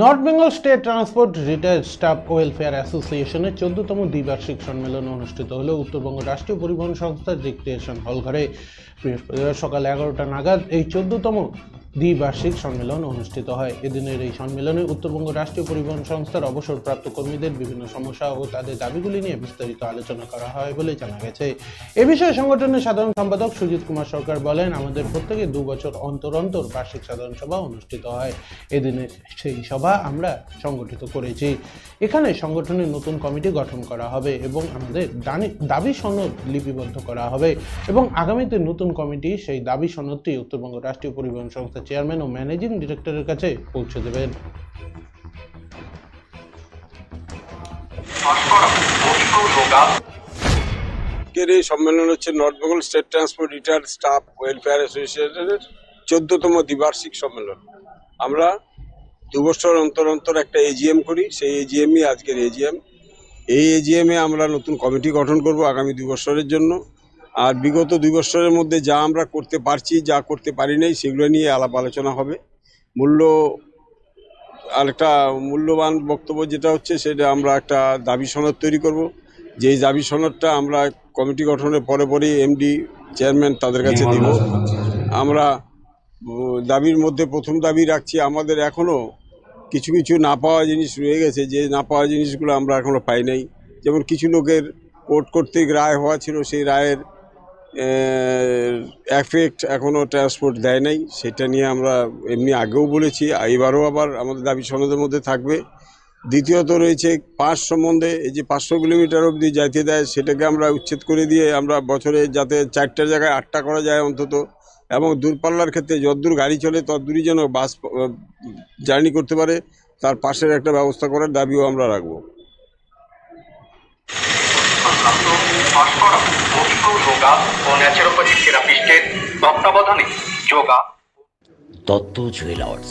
North Bengal state transport retired staff welfare অ্যাসোসিয়েশনের চোদ্দতম দ্বিবার্ষিক সম্মেলন অনুষ্ঠিত হলো। উত্তরবঙ্গ রাষ্ট্রীয় পরিবহন সংস্থার রিক্রিয়েশন হল ঘরে। বৃহস্পতিবার সকাল এগারোটা নাগাদ এই চোদ্দতম দ্বিবার্ষিক সম্মেলন অনুষ্ঠিত হয়। এদিনের এই সম্মেলনে উত্তরবঙ্গ রাষ্ট্রীয় পরিবহন সংস্থার অবসরপ্রাপ্ত কর্মীদের বিভিন্ন সমস্যা ও তাদের দাবিগুলি নিয়ে বিস্তারিত আলোচনা করা হয় বলে জানা গেছে। এ বিষয়ে সংগঠনের সাধারণ সম্পাদক সুজিত কুমার সরকার বলেন, আমাদের প্রত্যেকে দু বছর অন্তর অন্তর বার্ষিক সাধারণ সভা অনুষ্ঠিত হয়। এদিনের সেই সভা আমরা সংগঠিত করেছি। এখানে সংগঠনের নতুন কমিটি গঠন করা হবে এবং আমাদের দাবি সনদ লিপিবদ্ধ করা হবে এবং আগামীতে নতুন কমিটি সেই দাবি সনদটি উত্তরবঙ্গ রাষ্ট্রীয় পরিবহন সংস্থার চেয়ারম্যান ও ম্যানেজিং ডিরেক্টরের কাছে পৌঁছে দেবেন। আজকের এই সম্মেলন হচ্ছে north Bengal state transport retired staff welfare অ্যাসোসিয়েশনের চোদ্দতম দ্বিবার্ষিক সম্মেলন। আমরা দু বছর অন্তর অন্তর একটা এজিএম করি সেই এজিএমই আজকের এজিএম এই এজিএমে আমরা নতুন কমিটি গঠন করব আগামী দুই বছরের জন্য। আর বিগত দুই বছরের মধ্যে যা আমরা করতে পারছি যা করতে পারি নাই সেগুলো নিয়ে আলাপ আলোচনা হবে। মূল্য আরেকটা মূল্যবান বক্তব্য যেটা হচ্ছে সেটা আমরা একটা দাবি সনদ তৈরি করব। যেই দাবি সনদটা আমরা কমিটি গঠনের পরে পরেই এমডি চেয়ারম্যান তাদের কাছে দিব। আমরা দাবির মধ্যে প্রথম দাবি রাখছি আমাদের এখনও কিছু কিছু না পাওয়া জিনিস রয়ে গেছে, যে না পাওয়া জিনিসগুলো আমরা এখনও পাই নাই। যেমন কিছু লোকের কোর্ট কর্তৃক রায় হওয়া ছিল, সেই রায়ের এফেক্ট এখনও ট্রান্সপোর্ট দেয় নাই। সেটা নিয়ে আমরা এমনি আগেও বলেছি এবারও আবার আমাদের দাবি সনদের মধ্যে থাকবে। দ্বিতীয়ত রয়েছে পাস সম্বন্ধে, এই যে পাঁচশো কিলোমিটার অবধি যাইতে দেয়, সেটাকে আমরা উচ্ছেদ করে দিয়ে আমরা বছরে যাতে চারটার জায়গায় আটটা করা যায় অন্তত, এবং দূরপাল্লার ক্ষেত্রে যতদূর গাড়ি চলে ততদূরই যেন বাস জার্নি করতে পারে, তার পাশের একটা ব্যবস্থা করার দাবিও আমরা রাখব। দত্ত জুয়েলার্স।